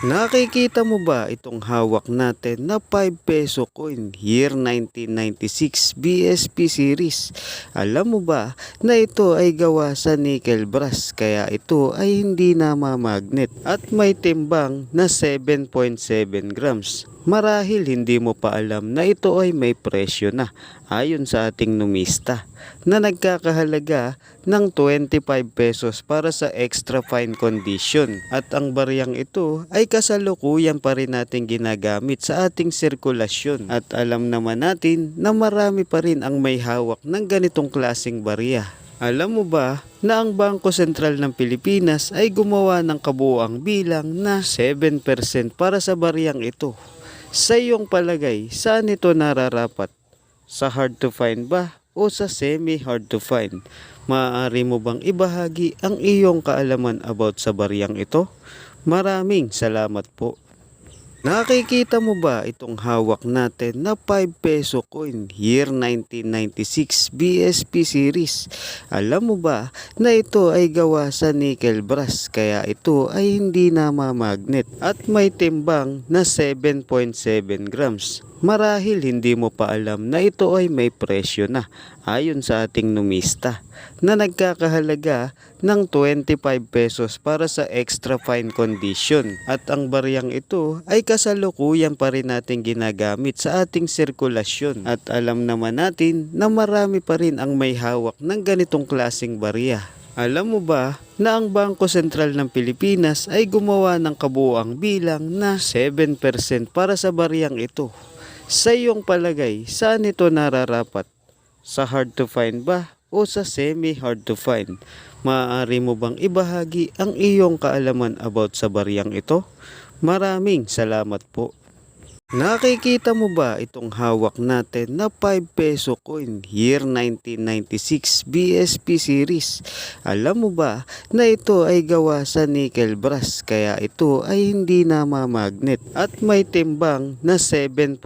Nakikita mo ba itong hawak natin na 5 peso coin year 1996 BSP series? Alam mo ba na ito ay gawa sa nickel brass kaya ito ay hindi na mamagnet at may timbang na 7.7 grams. Marahil hindi mo pa alam na ito ay may presyo na ayon sa ating numista na nagkakahalaga ng 25 pesos para sa extra fine condition at ang bariyang ito ay kasalukuyan pa rin natin ginagamit sa ating sirkulasyon at alam naman natin na marami pa rin ang may hawak ng ganitong klasing barya. Alam mo ba na ang Bangko Sentral ng Pilipinas ay gumawa ng kabuuang bilang na 7% para sa bariyang ito? Sa iyong palagay, saan ito nararapat? Sa hard to find ba o sa semi hard to find? Maaari mo bang ibahagi ang iyong kaalaman about sa bariyang ito? Maraming salamat po. Nakikita mo ba itong hawak natin na 5 peso coin year 1996 BSP series? Alam mo ba na ito ay gawa sa nickel brass kaya ito ay hindi na mamagnet at may timbang na 7.7 grams. Marahil hindi mo pa alam na ito ay may presyo na ayon sa ating numista na nagkakahalaga ng 25 pesos para sa extra fine condition at ang bariyang ito ay kasalukuyan pa rin natin ginagamit sa ating sirkulasyon at alam naman natin na marami pa rin ang may hawak ng ganitong klasing barya. Alam mo ba na ang Bangko Sentral ng Pilipinas ay gumawa ng kabuuang bilang na 7% para sa bariyang ito? Sa iyong palagay, saan ito nararapat? Sa hard to find ba o sa semi hard to find? Maaari mo bang ibahagi ang iyong kaalaman about sa bariyang ito? Maraming salamat po. Nakikita mo ba itong hawak natin na 5 peso coin year 1996 BSP series? Alam mo ba na ito ay gawa sa nickel brass kaya ito ay hindi na mamagnet at may timbang na 7.7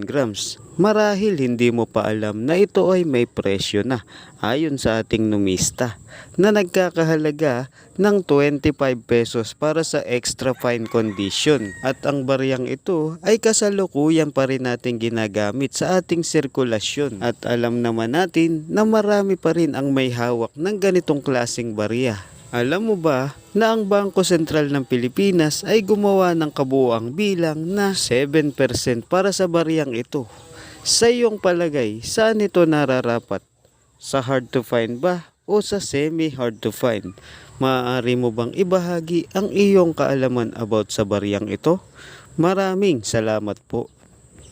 grams. Marahil hindi mo pa alam na ito ay may presyo na ayon sa ating numista na nagkakahalaga ng 25 pesos para sa extra fine condition at ang bariyang ito ay kasalukuyan pa rin natin ginagamit sa ating sirkulasyon at alam naman natin na marami pa rin ang may hawak ng ganitong klasing barya. Alam mo ba na ang Bangko Sentral ng Pilipinas ay gumawa ng kabuuang bilang na 7% para sa bariyang ito? Sa iyong palagay, saan ito nararapat? Sa hard to find ba o sa semi hard to find? Maaari mo bang ibahagi ang iyong kaalaman about sa bariyang ito? Maraming salamat po.